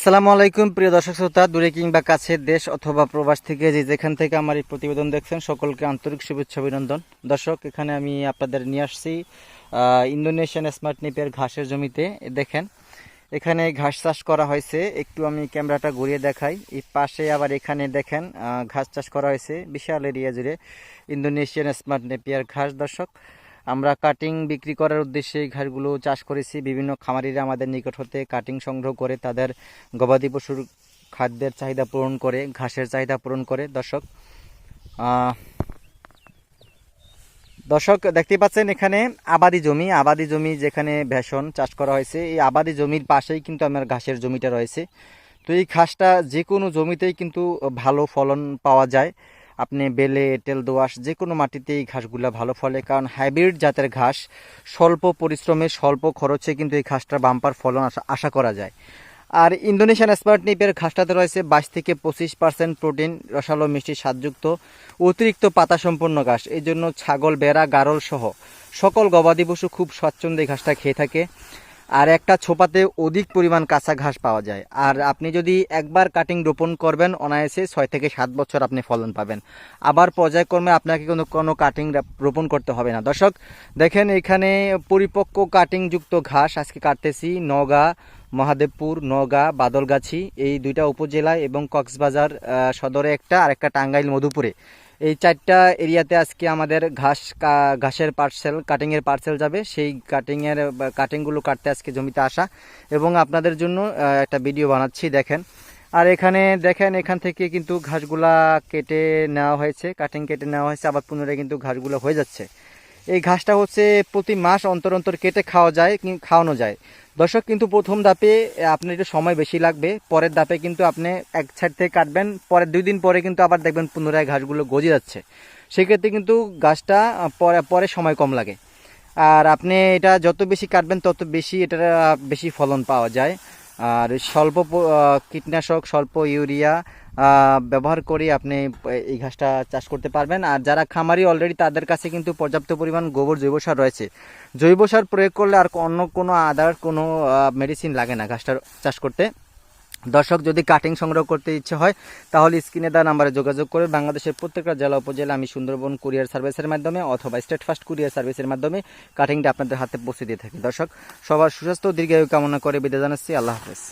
আসসালামু আলাইকুম, প্রিয় দর্শক শ্রোতা, দূরে কিংবা কাছে দেশ অথবা প্রবাস থেকে যে যেখান থেকে আমার এই প্রতিবেদন দেখছেন, সকলকে আন্তরিক শুভেচ্ছা, অভিনন্দন। দর্শক, এখানে আমি আপনাদের নিয়ে আসছি ইন্দোনেশিয়ান স্মার্ট নিপের ঘাসের জমিতে। দেখেন, এখানে ঘাস চাষ করা হয়েছে। একটু আমি ক্যামেরাটা ঘুরিয়ে দেখাই। এই পাশে আবার এখানে দেখেন ঘাস চাষ করা হয়েছে, বিশাল এরিয়া জুড়ে ইন্দোনেশিয়ান স্মার্ট নেপিয়ার ঘাস। দর্শক আমরা কাটিং বিক্রি করার উদ্দেশ্যে এই ঘাসগুলো চাষ করেছি। বিভিন্ন খামারিরা আমাদের নিকট হতে কাটিং সংগ্রহ করে তাদের গবাদি পশুর খাদ্যের চাহিদা পূরণ করে, ঘাসের চাহিদা পূরণ করে। দর্শক দর্শক, দেখতে পাচ্ছেন এখানে আবাদি জমি। আবাদি জমি যেখানে ভেষণ চাষ করা হয়েছে, এই আবাদি জমির পাশেই কিন্তু আমার ঘাসের জমিটা রয়েছে। তো এই ঘাসটা যে কোনো জমিতেই কিন্তু ভালো ফলন পাওয়া যায়। আপনি বেলে এঁটেল দোআঁশ যে কোনো মাটিতে এই ঘাসগুলো ভালো ফলে, কারণ হাইব্রিড জাতের ঘাস স্বল্প পরিশ্রমে, স্বল্প খরচে কিন্তু এই ঘাসটার বাম্পার ফলন আশা করা যায়। আর ইন্দোনেশিয়ান স্পার্ট নিপের ঘাসটাতে রয়েছে বাইশ থেকে পঁচিশ পার্সেন্ট প্রোটিন, রসালো মিষ্টি স্বাদযুক্ত, অতিরিক্ত পাতা সম্পন্ন ঘাস। এই জন্য ছাগল, বেড়া, গারল সহ সকল গবাদি পশু খুব স্বচ্ছন্দে ঘাসটা খেয়ে থাকে। আর একটা ছোপাতে অধিক পরিমাণ কাঁচা ঘাস পাওয়া যায়। আর আপনি যদি একবার কাটিং রোপণ করবেন, অনায়াসে ছয় থেকে সাত বছর আপনি ফলন পাবেন। আবার পর্যায়ক্রমে আপনাকে কোনো কোনো কাটিং রোপণ করতে হবে না। দর্শক, দেখেন এখানে পরিপক্ক কাটিংযুক্ত ঘাস আজকে কাটতেছি। নগা মহাদেবপুর, নওগাঁ, বাদলগাছি, এই দুইটা উপজেলায় এবং কক্সবাজার সদরে একটা আর একটা টাঙ্গাইল, মধুপুরে। এই চারটা এরিয়াতে আজকে আমাদের ঘাস ঘাসের পার্সেল কাটিংয়ের পার্সেল যাবে। সেই কাটিংয়ের কাটিংগুলো কাটতে আজকে জমিতে আসা। এবং আপনাদের জন্য একটা ভিডিও বানাচ্ছি, দেখেন। আর এখানে দেখেন, এখান থেকে কিন্তু ঘাসগুলা কেটে নেওয়া হয়েছে কাটিং কেটে নেওয়া হয়েছে, আবার পুনরায় কিন্তু ঘাসগুলো হয়ে যাচ্ছে। এই ঘাসটা হচ্ছে প্রতি মাস অন্তর অন্তর কেটে খাওয়া যায় খাওয়ানো যায়। দর্শক, কিন্তু প্রথম ধাপে আপনার একটু সময় বেশি লাগবে। পরের ধাপে কিন্তু আপনি এক সাইড থেকে কাটবেন। পরের দুই দিন পরে কিন্তু আবার দেখবেন পুনরায় ঘাসগুলো গজে যাচ্ছে। সেক্ষেত্রে কিন্তু গাছটা পরে পরে সময় কম লাগে। আর আপনি এটা যত বেশি কাটবেন, তত বেশি এটা বেশি ফলন পাওয়া যায়। আর স্বল্প কীটনাশক, স্বল্প ইউরিয়া ব্যবহার করে আপনি এই ঘাসটা চাষ করতে পারবেন। আর যারা খামারি অলরেডি তাদের কাছে কিন্তু পর্যাপ্ত পরিমাণ গোবর জৈব সার রয়েছে। জৈব সার প্রয়োগ করলে আর অন্য কোনো আদার, কোনো মেডিসিন লাগে না ঘাসটা চাষ করতে। দর্শক, যদি কাটিং সংগ্রহ করতে ইচ্ছে হয়, তাহলে স্ক্রিনে দেওয়া নাম্বারে যোগাযোগ করে বাংলাদেশের প্রত্যেকটা জেলা, উপজেলা, আমি সুন্দরবন কুরিয়ার সার্ভিসের মাধ্যমে অথবা স্টেট ফার্স্ট কুরিয়ার সার্ভিসের মাধ্যমে কাটিংটা আপনাদের হাতে পৌঁছে দিয়ে থাকি। দর্শক, সবার সুস্বাস্থ্য, দীর্ঘায়ু কামনা করে বিদায় জানাচ্ছি। আল্লাহ হাফেজ।